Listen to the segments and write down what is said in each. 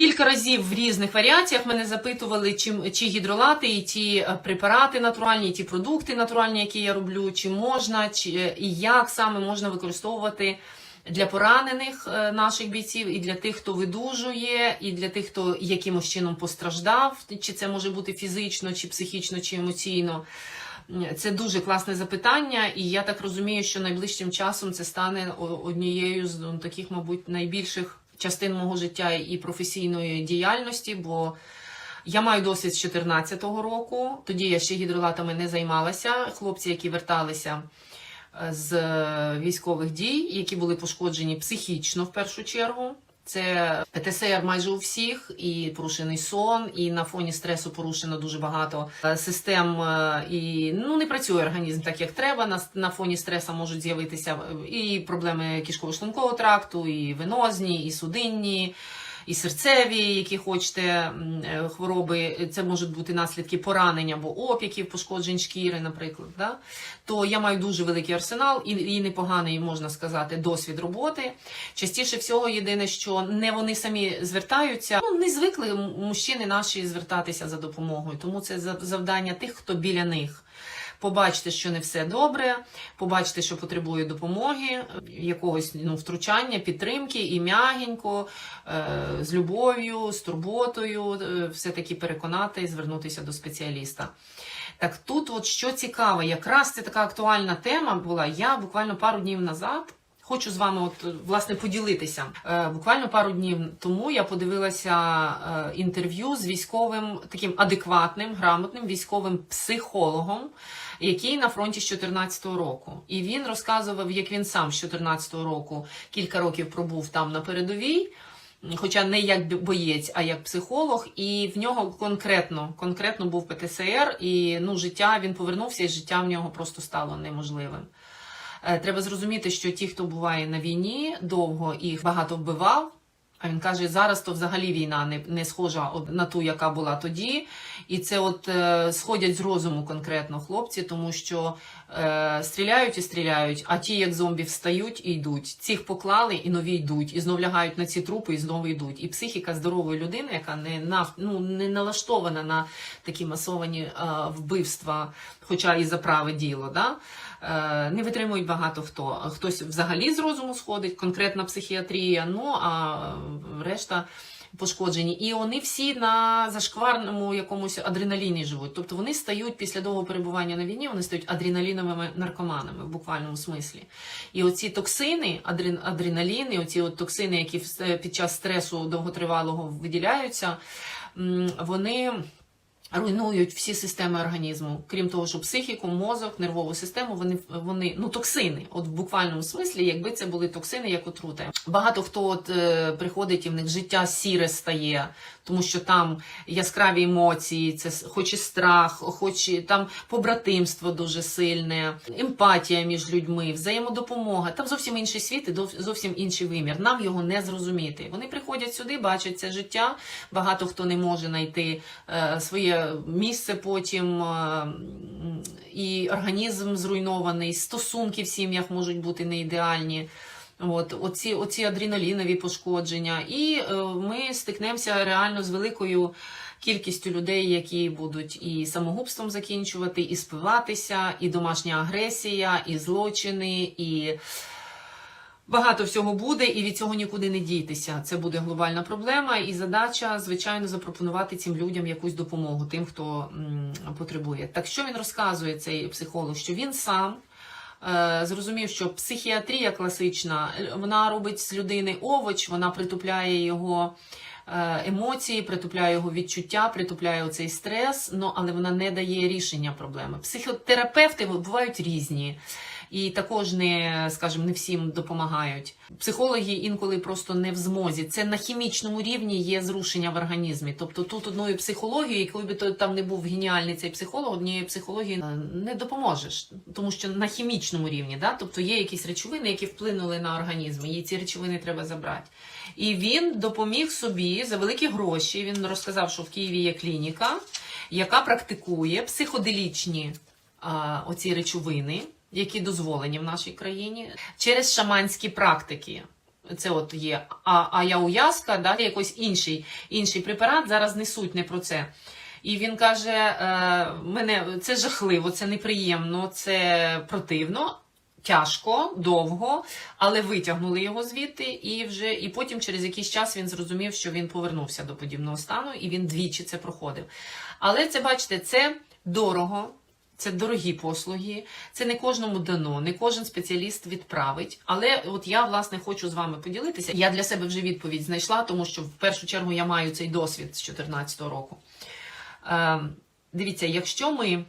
Кілька разів в різних варіаціях мене запитували, чи, чи гідролати і ті е, препарати натуральні, і ті продукти натуральні, які я роблю, чи можна, чи е, і як саме можна використовувати для поранених е, наших бійців, і для тих, хто видужує, і для тих, хто якимось чином постраждав, чи це може бути фізично, чи психічно, чи емоційно. Це дуже класне запитання, і я так розумію, що найближчим часом це стане однією з ну, таких, мабуть, найбільших частин мого життя і професійної діяльності, бо я маю досвід з 2014 року. Тоді я ще гідролатами не займалася. Хлопці, які верталися е, з е, військових дій, які були пошкоджені психічно в першу чергу. Це ПТСР майже у всіх, і порушений сон, і на фоні стресу порушено дуже багато е, систем, е, і ну не працює організм так, як треба. На, на фоні стресу можуть з'явитися е, і проблеми кишково-шлункового тракту, і венозні, і судинні, і серцеві, які хочете е, хвороби. Це можуть бути наслідки поранень або опіків, пошкоджень шкіри, наприклад. Да? То я маю дуже великий арсенал і, і непоганий, можна сказати, досвід роботи. Частіше всього, єдине, що не вони самі звертаються. Ну не звикли мужчини наші звертатися за допомогою, тому це завдання тих, хто біля них. Побачити, що не все добре, побачити, що потребує допомоги, якогось ну, втручання, підтримки і м'ягенько, е, з любов'ю, з турботою, е, все-таки переконати і звернутися до спеціаліста. Так тут, от що цікаво, якраз це така актуальна тема була. Я буквально пару днів назад. Хочу з вами от власне поділитися. Е, буквально пару днів тому я подивилася е, інтерв'ю з військовим таким адекватним, грамотним військовим психологом, який на фронті з 2014 року. І він розказував, як він сам з 2014 року кілька років пробув там на передовій. Хоча не як боєць, а як психолог, і в нього конкретно конкретно був ПТСР, і ну життя він повернувся, і життя в нього просто стало неможливим. Е, Треба зрозуміти, що ті, хто буває на війні довго їх багато вбивав. А він каже, зараз то взагалі війна не, не схожа на ту, яка була тоді. І це от е, сходять з розуму конкретно хлопці, тому що е, стріляють і стріляють, а ті, як зомбі, встають і йдуть. Цих поклали і нові йдуть, і знов лягають на ці трупи, і знову йдуть. І психіка здорової людини, яка не на ну не налаштована на такі масовані е, вбивства, хоча і за праве діло, да? Е, не витримують багато хто. Хтось взагалі з розуму сходить, конкретна психіатрія, ну а решта пошкоджені. І вони всі на зашкварному якомусь адреналіні живуть. Тобто вони стають після довгого перебування на війні, вони стають адреналіновими наркоманами в буквальному смислі. І оці токсини, адрен, адреналіни, оці от токсини, які під час стресу довготривалого виділяються, вони руйнують всі системи організму. Крім того, що психіку, мозок, нервову систему, вони, вони ну, токсини, от в буквальному смислі, якби це були токсини, як отрути. Багато хто от, е, приходить і в них життя сіре стає, тому що там яскраві емоції, це хоч і страх, хоч і там побратимство дуже сильне, емпатія між людьми, взаємодопомога. Там зовсім інший світ і зовсім інший вимір. Нам його не зрозуміти. Вони приходять сюди, бачать це життя. Багато хто не може знайти е, своє місце потім, е, і організм зруйнований, стосунки в сім'ях можуть бути не ідеальні. От, оці, оці адреналінові пошкодження. І е, ми стикнемося реально з великою кількістю людей, які будуть і самогубством закінчувати, і спиватися, і домашня агресія, і злочини, і багато всього буде, і від цього нікуди не дійтеся. Це буде глобальна проблема, і задача, звичайно, запропонувати цим людям якусь допомогу, тим, хто потребує. Так що він розказує, цей психолог, що він сам. е, Зрозумів, що психіатрія класична, вона робить з людини овоч, вона притупляє його е, емоції, притупляє його відчуття, притупляє оцей стрес, ну, але вона не дає рішення проблеми. Психотерапевти бувають різні. І також не, скажімо, не всім допомагають. Психологи інколи просто не в змозі. Це на хімічному рівні є зрушення в організмі. Тобто тут одною психологією, якою би то там не був геніальний цей психолог, однією психологією е, не допоможеш, тому що на хімічному рівні, да? тобто є якісь речовини, які вплинули на організм, і ці речовини треба забрати. І він допоміг собі за великі гроші. Він розказав, що в Києві є клініка, яка практикує психоделічні а, оці речовини, які дозволені в нашій країні, через шаманські практики. Це от є а, аяуяска, да, якийсь інший, інший препарат. Зараз не суть не про це. І він каже: е, мене це жахливо, це неприємно, це противно. Тяжко, довго, але витягнули його звідти, і вже і потім через якийсь час він зрозумів, що він повернувся до подібного стану, і він двічі це проходив. Але це, бачите, це дорого, це дорогі послуги, це не кожному дано, не кожен спеціаліст відправить. Але от я власне хочу з вами поділитися. Я для себе вже відповідь знайшла, тому що в першу чергу я маю цей досвід з 2014 року. Е, дивіться, якщо ми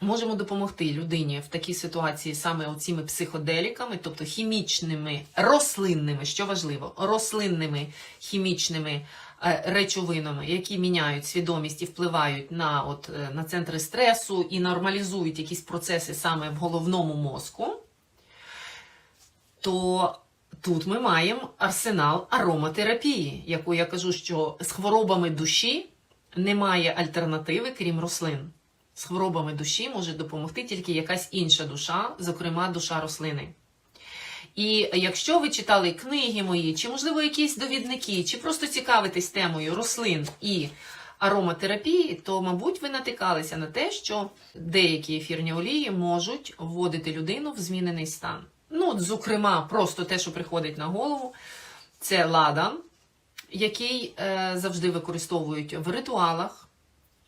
можемо допомогти людині в такій ситуації саме оціми психоделіками, тобто хімічними, рослинними, що важливо, рослинними хімічними речовинами, які міняють свідомість і впливають на, от, е, на центри стресу і нормалізують якісь процеси саме в головному мозку, то тут ми маємо арсенал ароматерапії, яку я кажу, що з хворобами душі немає альтернативи, крім рослин. З хворобами душі може допомогти тільки якась інша душа, зокрема душа рослини. І якщо ви читали книги мої, чи, можливо, якісь довідники, чи просто цікавитесь темою рослин і ароматерапії, то, мабуть, ви натикалися на те, що деякі ефірні олії можуть вводити людину в змінений стан. Ну, зокрема, просто те, що приходить на голову, це ладан, який е, завжди використовують в ритуалах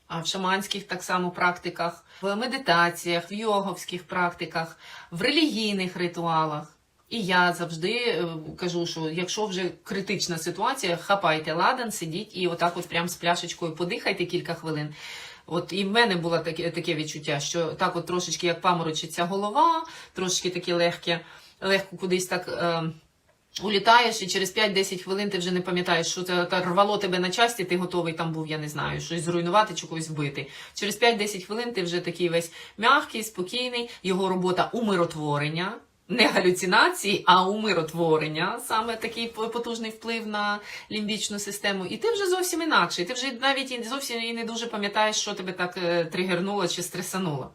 а в шаманських так само практиках, в медитаціях, в йоговських практиках, в релігійних ритуалах. І я завжди е, кажу, що якщо вже критична ситуація, хапайте ладан, сидіть і отак, от прям з пляшечкою подихайте кілька хвилин. От і в мене було таке, таке відчуття, що так, от трошечки як паморочиться голова, трошечки таке легке, легко кудись так. Е, Улітаєш, і через 5-10 хвилин ти вже не пам'ятаєш, що це та рвало тебе на часті, ти готовий там був, я не знаю, щось зруйнувати чи когось вбити. Через 5-10 хвилин ти вже такий весь м'який, спокійний, його робота умиротворення, не галюцинації, а умиротворення, саме такий потужний вплив на лімбічну систему. І ти вже зовсім інакше. Ти вже навіть зовсім і не дуже пам'ятаєш, що тебе так е, тригернуло чи стресануло.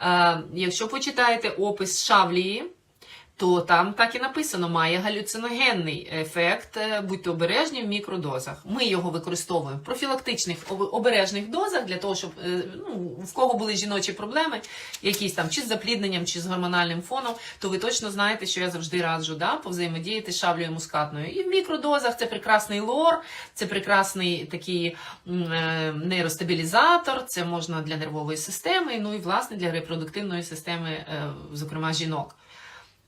Е, якщо почитаєте опис шавлії, то там так і написано, має галюциногенний ефект, е, будьте обережні в мікродозах. Ми його використовуємо в профілактичних обережних дозах для того, щоб е, ну, в кого були жіночі проблеми, якісь там чи з заплідненням, чи з гормональним фоном, то ви точно знаєте, що я завжди раджу да, повзаємодіяти шаблею мускатною. І в мікродозах це прекрасний лор, це прекрасний такий е, нейростабілізатор, це можна для нервової системи, ну і власне для репродуктивної системи, зокрема жінок.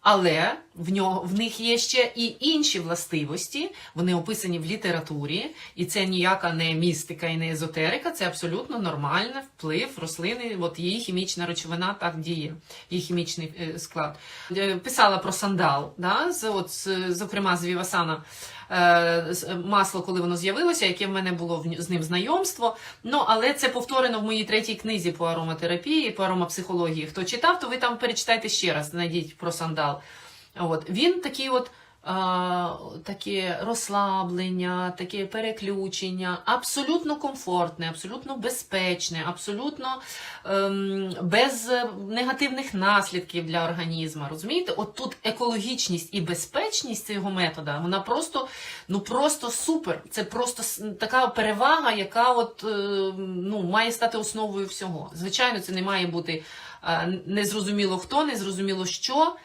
Але в нього в них є ще і інші властивості. Вони описані в літературі, і це ніяка не містика і не езотерика. Це абсолютно нормальний вплив рослини. От її хімічна речовина так діє, її хімічний е, склад. Е, Писала про сандал, да, з, от, зокрема з Вівасана. Е, Масло, коли воно з'явилося, яке в мене було з ним знайомство. Ну, але це повторено в моїй третій книзі по ароматерапії, по аромапсихології. Хто читав, то ви там перечитайте ще раз, знайдіть про сандал. От він такий от. Таке розслаблення, таке переключення, абсолютно комфортне, абсолютно безпечне, абсолютно ем, без негативних наслідків для організму. Розумієте? От тут екологічність і безпечність цього метода, вона просто, ну просто супер. Це просто така перевага, яка от, е, ну, має стати основою всього. Звичайно, це не має бути е, незрозуміло хто, незрозуміло що.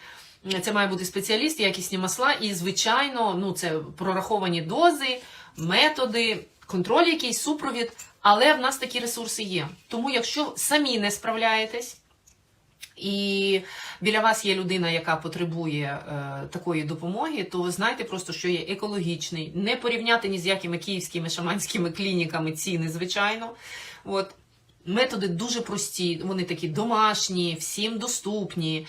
Це має бути спеціаліст, якісні масла, і, звичайно, ну, це прораховані дози, методи, контроль якийсь, супровід. Але в нас такі ресурси є. Тому, якщо самі не справляєтесь, і біля вас є людина, яка потребує е, такої допомоги, то знайте просто, що є екологічний, не порівняти ні з якими київськими шаманськими клініками ціни, звичайно. От. Методи дуже прості, вони такі домашні, всім доступні,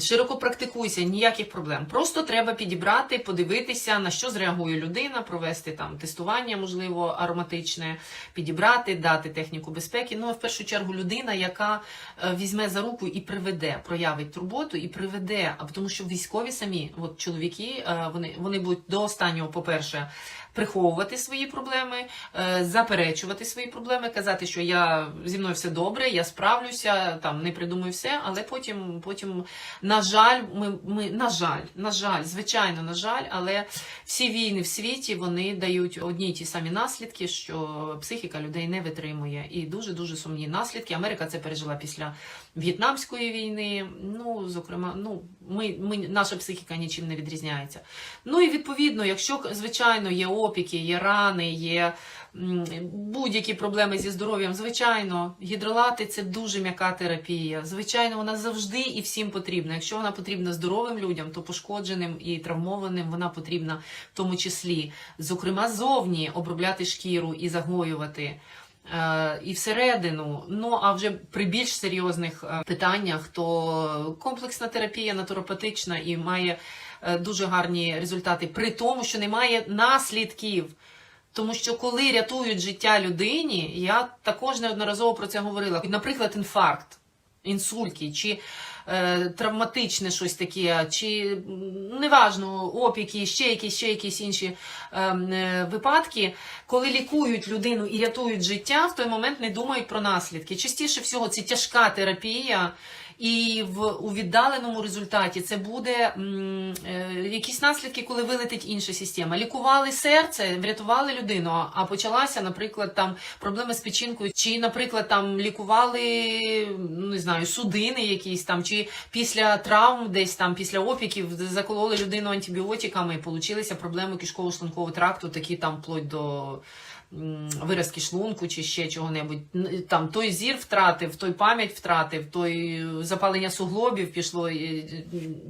широко практикуються, ніяких проблем. Просто треба підібрати, подивитися, на що зреагує людина, провести там тестування, можливо, ароматичне, підібрати, дати техніку безпеки. Ну, а в першу чергу, людина, яка е, візьме за руку і приведе, проявить турботу і приведе. А тому що військові самі, от чоловіки, е, вони, вони будуть до останнього, по-перше, приховувати свої проблеми, е, заперечувати свої проблеми, казати, що я зі мною все добре, я справлюся, там не придумаю все, але потім, потім На жаль, ми, ми на жаль, на жаль, звичайно, на жаль, але всі війни в світі вони дають одні й ті самі наслідки, що психіка людей не витримує, і дуже дуже сумні наслідки. Америка це пережила після В'єтнамської війни. Ну, зокрема, ну ми, ми наша психіка нічим не відрізняється. Ну і відповідно, якщо звичайно є опіки, є рани, є будь-які проблеми зі здоров'ям, звичайно, гідролати це дуже м'яка терапія. Звичайно, вона завжди і всім потрібна. Якщо вона потрібна здоровим людям, то пошкодженим і травмованим вона потрібна в тому числі, зокрема, зовні обробляти шкіру і загоювати. Е, І всередину, ну а вже при більш серйозних е, питаннях, то комплексна терапія натуропатична і має е, дуже гарні результати, при тому, що немає наслідків. Тому що коли рятують життя людині, я також неодноразово про це говорила. Наприклад, інфаркт, інсульт, чи е, травматичне щось таке, чи неважно, опіки, ще якісь, ще якісь інші е, е, випадки, коли лікують людину і рятують життя, в той момент не думають про наслідки. Частіше всього це тяжка терапія. І в у віддаленому результаті це буде м, е, якісь наслідки, коли вилетить інша система. Лікували серце, врятували людину, а- почалася, наприклад, там проблеми з печінкою, чи, наприклад, там лікували ну, не знаю, судини якісь там, чи після травм, десь там після опіків закололи людину антибіотиками, і получилися проблеми кишково-шлункового тракту, такі там вплоть до виразки шлунку чи ще чого-небудь. Там той зір втратив, той пам'ять втратив, той запалення суглобів пішло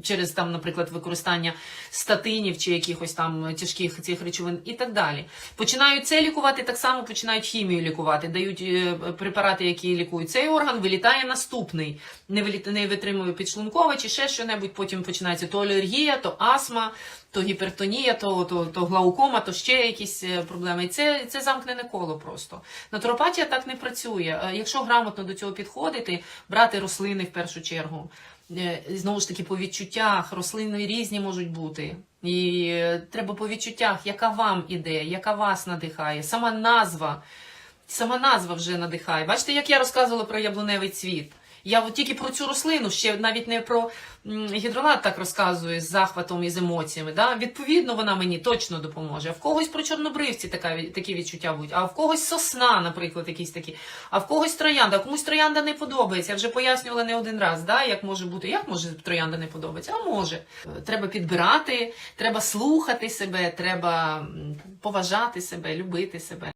через там, наприклад, використання статинів чи якихось там тяжких цих речовин і так далі. Починають це лікувати, так само починають хімію лікувати, дають е, препарати, які лікують цей орган, вилітає наступний, не витримує підшлункове чи ще що-небудь, потім починається то алергія, то астма, то гіпертонія, то, то, то глаукома, то ще якісь е, проблеми. І це, це замкнене коло просто. Натуропатія так не працює. Е, Якщо грамотно до цього підходити, брати рослини в першу чергу. Е, Знову ж таки, по відчуттях рослини різні можуть бути. І треба по відчуттях, яка вам ідея, яка вас надихає, сама назва. Сама назва вже надихає. Бачите, як я розказувала про яблуневий цвіт. Я от тільки про цю рослину, ще навіть не про гідролат так розказую з захватом і з емоціями. Да? Відповідно, вона мені точно допоможе. А в когось про чорнобривці така, такі відчуття будуть, а в когось сосна, наприклад, якісь такі, а в когось троянда, комусь троянда не подобається. Я вже пояснювала не один раз, да? як може бути. Як може троянда не подобається? А може. Треба підбирати, треба слухати себе, треба поважати себе, любити себе.